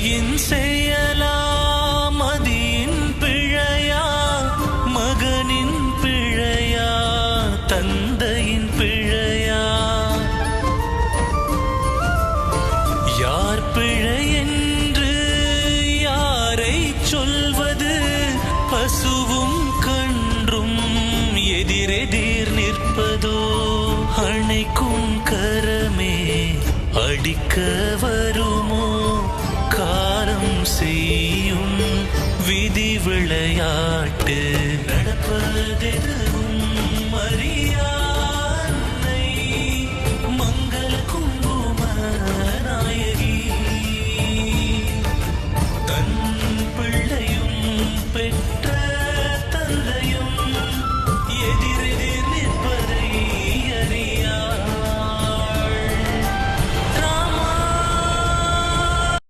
விதியின் செயலா மதியின் பிழையா மகனின் பிழையா தந்தையின் பிழையா? யார் பிழை என்று யாரை சொல்வது? பசுவும் கன்றும் எதிரெதிர் நிற்பதோ? அணைக்கும் கரமே அடிக்க வருமோ? விளையாட்டு. நடப்பதெது